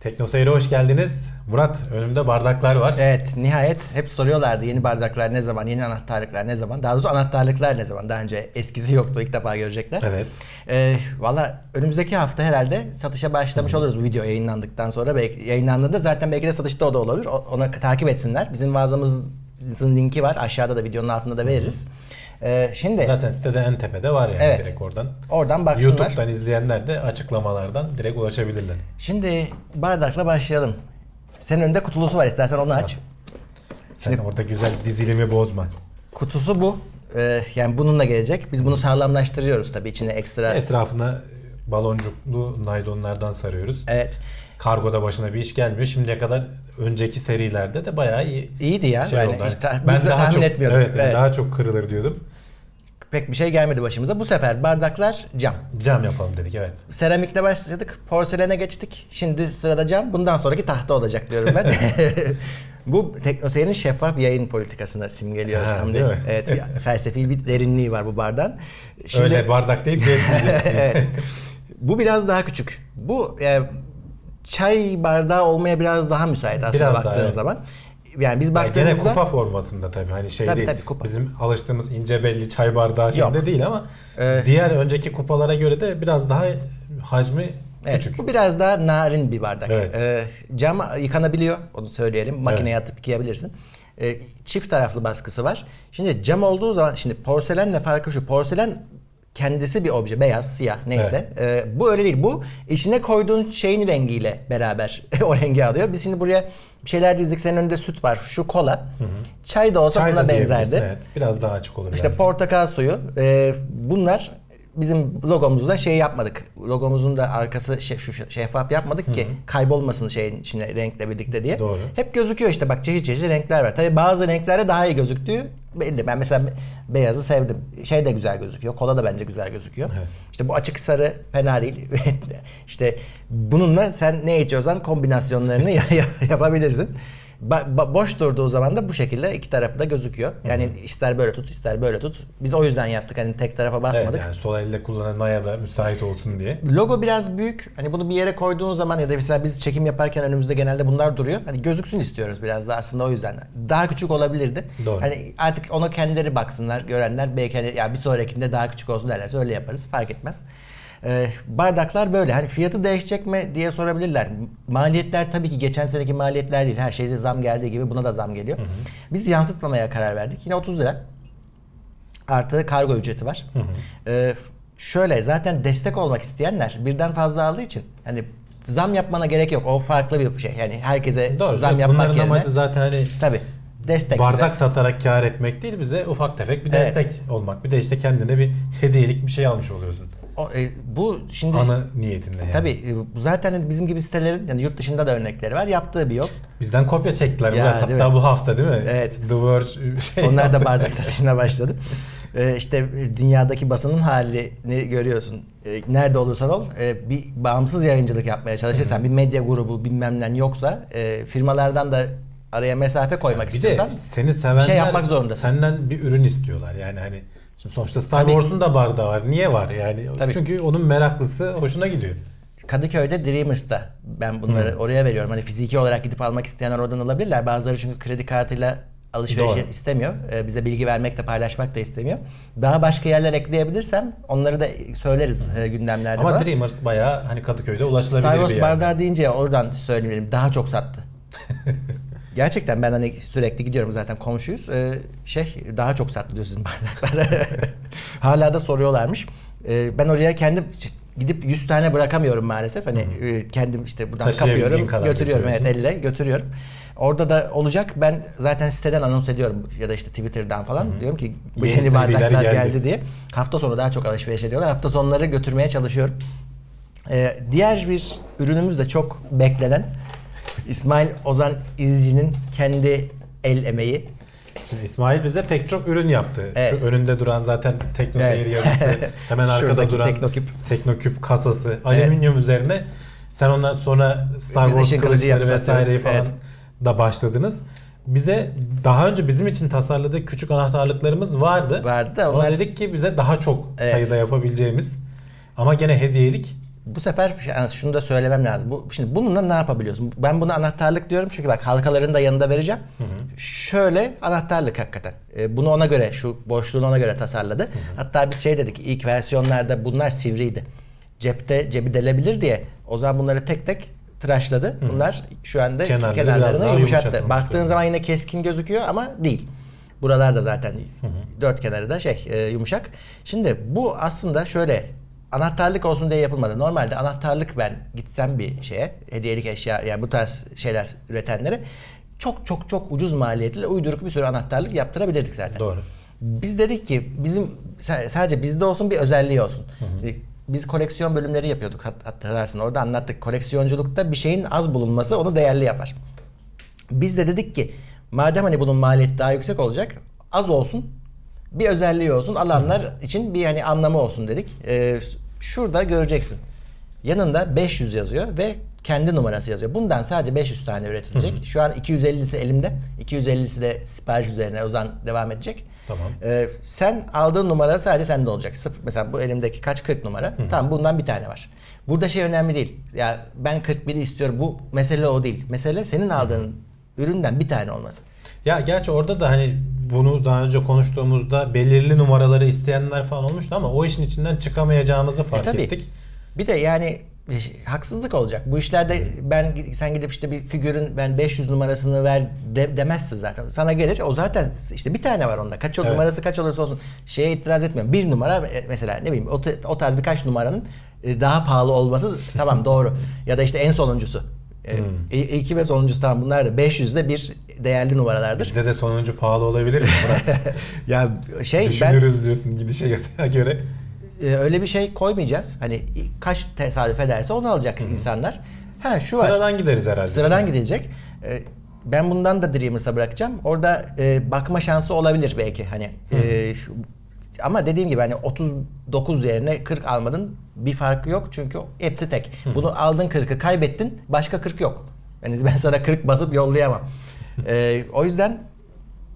Tekno Seyir'e hoş geldiniz. Murat önümde bardaklar var. Evet nihayet hep soruyorlardı yeni bardaklar ne zaman, yeni anahtarlıklar ne zaman. Daha doğrusu anahtarlıklar ne zaman. Daha önce eskisi yoktu ilk defa görecekler. Evet. Ee, Valla önümüzdeki hafta herhalde satışa başlamış oluruz bu video yayınlandıktan sonra. Belki yayınlandığında zaten belki de satışta o da olabilir. Ona takip etsinler. Bizim mağazamızın linki var. Aşağıda da videonun altında da veririz. Ee, şimdi Zaten sitede en tepede var yani Evet. direkt oradan. oradan baksınlar. YouTube'dan izleyenler de açıklamalardan direkt ulaşabilirler. Şimdi bardakla başlayalım. Senin önünde kutulusu var istersen onu aç. Sen orada güzel dizilimi bozma. Kutusu bu. Ee, yani bununla gelecek. Biz bunu sağlamlaştırıyoruz tabii içine ekstra. Etrafına baloncuklu naylonlardan sarıyoruz. Evet. Kargoda başına bir iş gelmiyor. Şimdiye kadar önceki serilerde de bayağı iyi İyiydi ya. şey Yani oldu. hiç ben biz daha tahmin çok etmiyorduk. Evet, Evet. daha çok kırılır diyordum. Pek bir şey gelmedi başımıza. Bu sefer bardaklar cam. Cam yapalım dedik evet. Seramikle başladık. Porselene geçtik. Şimdi sırada cam. Bundan sonraki tahta olacak diyorum ben. Bu TeknoSeyir'in şeffaf yayın politikasına simgeliyor. Ha, Hamdi. Evet, bir felsefi bir derinliği var bu bardağın. Öyle bardak deyip geçmeyeceksin. evet. Bu biraz daha küçük. Bu e, çay bardağı olmaya biraz daha müsait aslında Biraz daha, baktığınız evet. zaman. Yani biz baktığımızda Gene kupa formatında tabii hani şey Tabii, değil. tabii, kupa. Bizim alıştığımız ince belli çay bardağı şeklinde değil ama Ee, diğer önceki kupalara göre de biraz daha hacmi Evet, küçük. bu biraz daha narin bir bardak. Evet. Ee, cam yıkanabiliyor, onu söyleyelim. Makineye atıp yıkayabilirsin. Ee, çift taraflı baskısı var. Şimdi cam olduğu zaman, şimdi porselenle farkı şu. Porselen kendisi bir obje, beyaz, siyah neyse. Ee, bu öyle değil. Bu içine koyduğun şeyin rengiyle beraber o rengi alıyor. Biz şimdi buraya bir şeyler dizdik. Senin önünde süt var. Şu kola. Çay da olsa Çay da buna diyebilirsin, benzerdi. Evet, biraz daha açık olur. İşte belki. portakal suyu. Ee, bunlar bizim logomuzda şey yapmadık. Logomuzun da arkası şey, şu şeffaf yapmadık ki kaybolmasın şeyin içine renkle birlikte diye. Doğru. Hep gözüküyor işte bak çeşit çeşit renkler var. Tabii bazı renklerde daha iyi gözüktüğü belli. Ben mesela beyazı sevdim. Şey de güzel gözüküyor. Kola da bence güzel gözüküyor. Evet. İşte bu açık sarı fena değil. işte bununla sen ne içiyorsan kombinasyonlarını ya- ya- yapabilirsin. Ba- ba- boş durduğu zaman da bu şekilde iki tarafı da gözüküyor. Yani ister böyle tut, ister böyle tut. Biz o yüzden yaptık hani tek tarafa basmadık. Evet, yani sol elle kullanan Maya da müsait olsun diye. Logo biraz büyük. Hani bunu bir yere koyduğun zaman ya da mesela biz çekim yaparken önümüzde genelde bunlar duruyor. Hani gözüksün istiyoruz biraz da aslında o yüzden. Daha küçük olabilirdi. Doğru. Hani artık ona kendileri baksınlar, görenler belki hani ya bir sonrakinde daha küçük olsun derlerse öyle yaparız. Fark etmez. Ee, bardaklar böyle. Hani fiyatı değişecek mi diye sorabilirler. Maliyetler tabii ki geçen seneki maliyetler değil. Her şeyde zam geldiği gibi buna da zam geliyor. Biz yansıtmamaya karar verdik. Yine 30 lira. Artı kargo ücreti var. Ee, şöyle zaten destek olmak isteyenler birden fazla aldığı için hani zam yapmana gerek yok. O farklı bir şey. Yani herkese Doğru. zam yapmak Bunların yerine amacı zaten hani tabii destek bardak bize. satarak kar etmek değil bize ufak tefek bir Evet. destek olmak. Bir de işte kendine bir hediyelik bir şey almış oluyorsun. O, e, bu şimdi Ana niyetinde yani. tabii e, zaten bizim gibi sitelerin yani yurt dışında da örnekleri var. Yaptığı bir yok. Bizden kopya çektiler Ya, Murat. Hatta mi? bu hafta değil mi? Evet. The Verge şey Onlar da yaptı. bardak satışına başladı. Ee, işte e, dünyadaki basının halini görüyorsun. Nerede olursan ol e, bir bağımsız yayıncılık yapmaya çalışırsan bir medya grubu bilmem ne yoksa e, firmalardan da araya mesafe koymak Bir istiyorsan de seni sevenler şey yapmak zorundasın. senden bir ürün istiyorlar. Yani hani şimdi sonuçta Star. Wars'un da bardağı var. Niye var yani? Tabii. Çünkü onun meraklısı hoşuna gidiyor. Kadıköy'de Dreamers'ta ben bunları oraya veriyorum. Hani fiziki olarak gidip almak isteyenler oradan alabilirler. Bazıları çünkü kredi kartıyla alışveriş Doğru. istemiyor. Ee, bize bilgi vermek de paylaşmak da istemiyor. Daha başka yerler ekleyebilirsem onları da söyleriz e, gündemlerde. Ama falan. Dreamers bayağı hani Kadıköy'de ulaşılabilir Star bir Wars yer. bardağı deyince oradan söyleyelim daha çok sattı. Gerçekten ben hani sürekli gidiyorum zaten komşuyuz. Ee, şey daha çok sattı diyor sizin bardaklar. Hala da soruyorlarmış. Ee, ben oraya kendim gidip 100 tane bırakamıyorum maalesef. Hani e, kendim işte buradan kapıyorum, götürüyorum evet elle götürüyorum. Orada da olacak. Ben zaten siteden anons ediyorum ya da işte Twitter'dan falan diyorum ki bu Yeni yeni bardaklar geldi. geldi diye. Hafta sonu daha çok alışveriş ediyorlar. Hafta sonları götürmeye çalışıyorum. Ee, diğer bir ürünümüz de çok beklenen İsmail Ozan İzci'nin kendi el emeği. Şimdi İsmail bize pek çok ürün yaptı. Evet. Şu önünde duran zaten Tekno Evet. Yazısı, hemen arkada duran Teknoküp. Teknoküp kasası, alüminyum üzerine sen ondan sonra Star Biz Wars kılıçları vesaireyi falan satıyorduk. da başladınız. Bize daha önce bizim için tasarladığı küçük anahtarlıklarımız vardı. Vardı onlar- dedik ki bize daha çok Evet. sayıda yapabileceğimiz ama gene hediyelik Bu sefer yani şunu da söylemem lazım. Bu, şimdi bununla ne yapabiliyorsun? Ben buna anahtarlık diyorum çünkü bak halkalarını da yanında vereceğim. Şöyle anahtarlık hakikaten. Ee, bunu ona göre, şu boşluğunu ona göre tasarladı. Hatta biz şey dedik, ilk versiyonlarda bunlar sivriydi. Cepte cebi delebilir diye. O zaman bunları tek tek tıraşladı. Bunlar şu anda Kenarları kenarlarını yumuşattı. Baktığın zaman yine keskin gözüküyor ama değil. Buralar da zaten dört kenarı da şey e, yumuşak. Şimdi bu aslında şöyle anahtarlık olsun diye yapılmadı. Normalde anahtarlık ben gitsem bir şeye hediyelik eşya yani bu tarz şeyler üretenlere çok çok çok ucuz maliyetle uyduruk bir sürü anahtarlık yaptırabilirdik zaten. Doğru. Biz dedik ki bizim sa- sadece bizde olsun bir özelliği olsun. Biz koleksiyon bölümleri yapıyorduk hat- hatırlarsın. Orada anlattık. Koleksiyonculukta bir şeyin az bulunması onu değerli yapar. Biz de dedik ki madem hani bunun maliyeti daha yüksek olacak az olsun bir özelliği olsun alanlar için bir hani anlamı olsun dedik. Ee, şurada göreceksin. Yanında 500 yazıyor ve kendi numarası yazıyor. Bundan sadece 500 tane üretilecek. Şu an 250'si elimde. 250'si de sipariş üzerine Ozan devam edecek. Tamam. Ee, sen aldığın numara sadece sende olacak. Sıfır, mesela bu elimdeki kaç 40 numara. Tamam bundan bir tane var. Burada şey önemli değil. Ya ben 41'i istiyorum. Bu mesele o değil. Mesele senin aldığın üründen bir tane olması. Ya gerçi orada da hani bunu daha önce konuştuğumuzda belirli numaraları isteyenler falan olmuştu ama o işin içinden çıkamayacağımızı fark E tabii. ettik. Bir de yani e, haksızlık olacak. Bu işlerde ben sen gidip işte bir figürün ben 500 numarasını ver de, demezsin zaten. Sana gelir o zaten işte bir tane var onda. Kaç o Evet. numarası kaç olursa olsun şeye itiraz etmiyorum. Bir numara e, mesela ne bileyim o, o tarz birkaç numaranın e, daha pahalı olması tamam doğru. Ya da işte en sonuncusu. E, Hmm. iki ve sonuncusu tamam bunlar da 500'de bir değerli numaralardır. Bizde de sonuncu pahalı olabilir mi? Murat? ya şey ben Düşünürüz diyorsun gidişe göre. e, öyle bir şey koymayacağız. Hani kaç tesadüf ederse onu alacak insanlar. Ha şu var. Sıradan gideriz herhalde. Sıradan gidilecek. Ee, Ben bundan da Dreamers'a bırakacağım. Orada e, bakma şansı olabilir belki hani. E, ama dediğim gibi hani 39 yerine 40 almadın bir farkı yok çünkü hepsi tek. Bunu aldın 40'ı kaybettin başka 40 yok. Yani ben sana 40 basıp yollayamam. E, o yüzden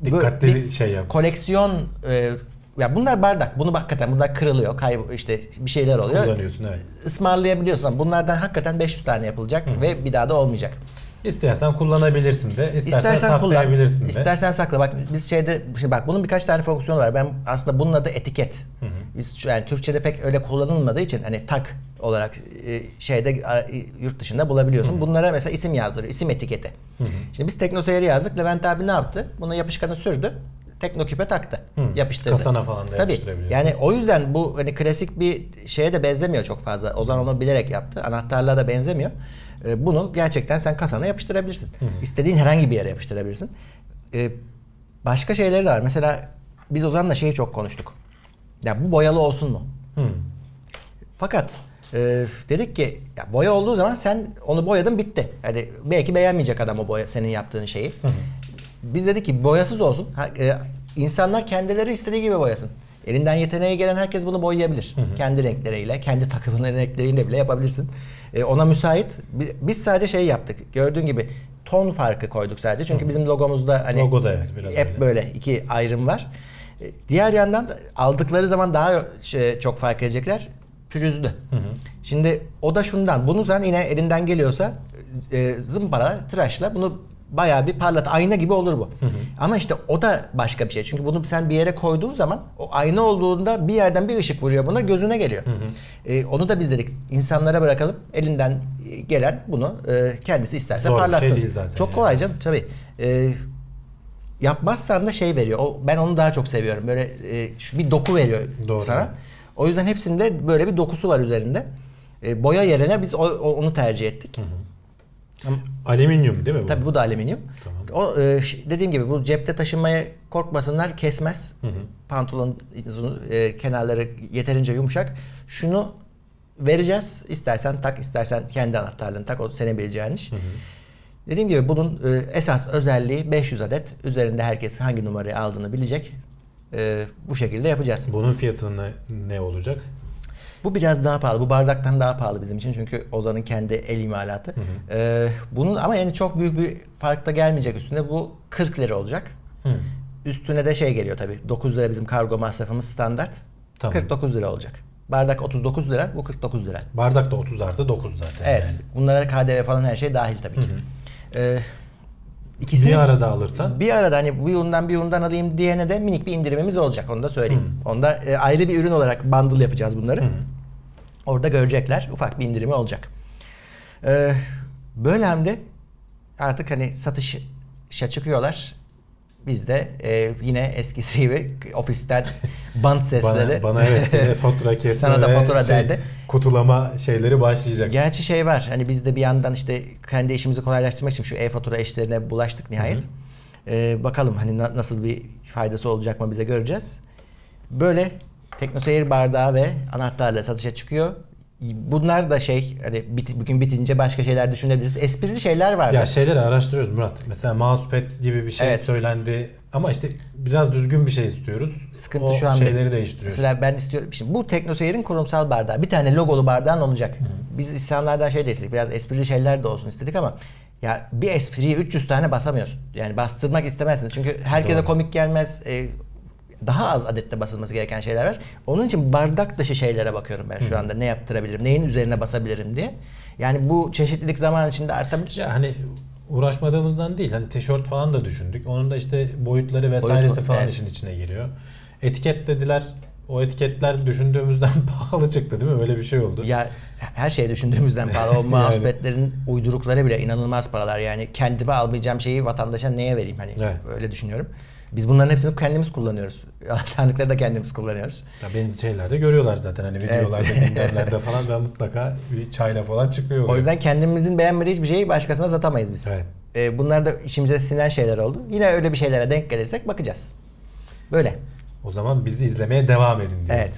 bu- Dikkatli şey yap. Koleksiyon e, ya bunlar bardak. Bunu hakikaten bunlar kırılıyor, kayb işte bir şeyler oluyor. Kullanıyorsun evet. Ismarlayabiliyorsun bunlardan hakikaten 500 tane yapılacak ve bir daha da olmayacak. İstersen kullanabilirsin de, istersen, İstersen kullan, saklayabilirsin de. istersen sakla. Bak biz şeyde, şimdi bak bunun birkaç tane fonksiyonu var. Ben aslında bunun adı etiket. Biz şu- yani Türkçe'de pek öyle kullanılmadığı için hani tak olarak e, şeyde yurt dışında bulabiliyorsun. Bunlara mesela isim yazdırıyor, isim etiketi. Şimdi biz Teknoseyir'i yazdık. Levent abi ne yaptı? Buna yapışkanı sürdü. Teknoküpe taktı. Hı, Yapıştırdı. kasana falan da Tabii. Yani o yüzden bu hani klasik bir şeye de benzemiyor çok fazla. Ozan onu bilerek yaptı. Anahtarlığa da benzemiyor. Ee, Bunu gerçekten sen kasana yapıştırabilirsin. İstediğin herhangi bir yere yapıştırabilirsin. Ee, Başka şeyleri de var. Mesela biz Ozan'la şeyi çok konuştuk. Ya bu boyalı olsun mu? Hı. Fakat e, dedik ki ya boya olduğu zaman sen onu boyadın bitti. Hani belki beğenmeyecek adam o boya senin yaptığın şeyi. Biz dedik ki boyasız olsun. Ha, e, insanlar kendileri istediği gibi boyasın. Elinden yeteneği gelen herkes bunu boyayabilir. Kendi renkleriyle, kendi takımının renkleriyle bile yapabilirsin. E, ona müsait. Bi- Biz sadece şey yaptık. Gördüğün gibi ton farkı koyduk sadece. Çünkü bizim logomuzda hani Logoda evet, biraz hep öyle. böyle iki ayrım var. E, Diğer yandan da aldıkları zaman daha şey, çok fark edecekler. Pürüzlü. Şimdi o da şundan. Bunu sen yine elinden geliyorsa e, zımpara, tıraşla bunu bayağı bir parlat. Ayna gibi olur bu. Ama işte o da başka bir şey. Çünkü bunu sen bir yere koyduğun zaman o ayna olduğunda bir yerden bir ışık vuruyor buna gözüne geliyor. E, onu da biz dedik insanlara bırakalım. Elinden gelen bunu e, kendisi isterse Zor şey parlatsın. değil zaten Çok yani. kolay canım tabii. E, yapmazsan da şey veriyor. O, ben onu daha çok seviyorum. Böyle e, şu bir doku veriyor Doğru. sana. O yüzden hepsinde böyle bir dokusu var üzerinde. E, boya yerine biz o- o- onu tercih ettik. Ama Alüminyum değil mi bu? Tabii bu da alüminyum. Tamam. O e, dediğim gibi bu cepte taşınmaya korkmasınlar, kesmez. Pantolonun e, kenarları yeterince yumuşak. Şunu vereceğiz. İstersen tak, istersen kendi anahtarlığını tak. O senin bileceğin iş. Dediğim gibi bunun e, esas özelliği 500 adet. Üzerinde herkes hangi numarayı aldığını bilecek. E, bu şekilde yapacağız. Bunun fiyatı ne, ne olacak? Bu biraz daha pahalı. Bu bardaktan daha pahalı bizim için. Çünkü Ozan'ın kendi el imalatı. Ee, bunun ama yani çok büyük bir fark da gelmeyecek üstüne. Bu 40 lira olacak. Hı. Üstüne de şey geliyor tabii. 9 lira bizim kargo masrafımız standart. Tamam. 49 lira olacak. Bardak 39 lira, bu 49 lira. Bardak da 30 artı 9 zaten. Evet. yani. Bunlara KDV falan her şey dahil tabii ki. Ee, ikisini Bir arada alırsan bir arada hani bu yıldan bir yıldan alayım diyene de minik bir indirimimiz olacak. Onu da söyleyeyim. Onda e, ayrı bir ürün olarak bundle yapacağız bunları. Hı hı. Orada görecekler. Ufak bir indirimi olacak. Ee, böyle hem de artık hani satışa çıkıyorlar. Biz de e, yine eskisi gibi ofisten band sesleri. bana, bana evet yine fatura kesme Sana da fatura şey, derdi. kutulama şeyleri başlayacak. Gerçi şey var. Hani biz de bir yandan işte kendi işimizi kolaylaştırmak için şu e-fatura işlerine bulaştık nihayet. Hı Ee, bakalım hani na- nasıl bir faydası olacak mı bize göreceğiz. Böyle TeknoSeyir bardağı ve anahtarla satışa çıkıyor. Bunlar da şey hani bit, bugün bitince başka şeyler düşünebiliriz. Esprili şeyler vardı. Ya şeyleri araştırıyoruz Murat. Mesela mousepad gibi bir şey Evet. söylendi. Ama işte biraz düzgün bir şey istiyoruz. Sıkıntı o şu an şeyleri bir- değiştiriyoruz. Mesela ben istiyorum. Şimdi bu TeknoSeyir'in kurumsal bardağı. Bir tane logolu bardağın olacak. Biz insanlardan şey de istedik. Biraz esprili şeyler de olsun istedik ama ya bir espriyi 300 tane basamıyorsun. Yani bastırmak istemezsin. Çünkü herkese Doğru. komik gelmez. Ee, daha az adette basılması gereken şeyler var. Onun için bardak dışı şeylere bakıyorum ben şu anda. Ne yaptırabilirim? Neyin üzerine basabilirim diye. Yani bu çeşitlilik zaman içinde artabilir. Ya hani uğraşmadığımızdan değil. Hani tişört falan da düşündük. Onun da işte boyutları vesairesi Boyutu, falan evet. işin içine giriyor. Etiket dediler. O etiketler düşündüğümüzden pahalı çıktı değil mi? Öyle bir şey oldu. Ya her şeye düşündüğümüzden pahalı. O Yani. mousepad'lerin uydurukları bile inanılmaz paralar. Yani kendime almayacağım şeyi vatandaşa neye vereyim hani Evet. öyle düşünüyorum. Biz bunların hepsini kendimiz kullanıyoruz. Altanlıkları da kendimiz kullanıyoruz. Ya beni şeylerde görüyorlar zaten hani videolarda, gündemlerde falan ben mutlaka bir çayla falan çıkıyor. O yüzden kendimizin beğenmediği hiçbir şeyi başkasına satamayız biz. Evet. Ee, bunlar da işimize sinen şeyler oldu. Yine öyle bir şeylere denk gelirsek bakacağız. Böyle. O zaman bizi izlemeye devam edin diyoruz. Evet.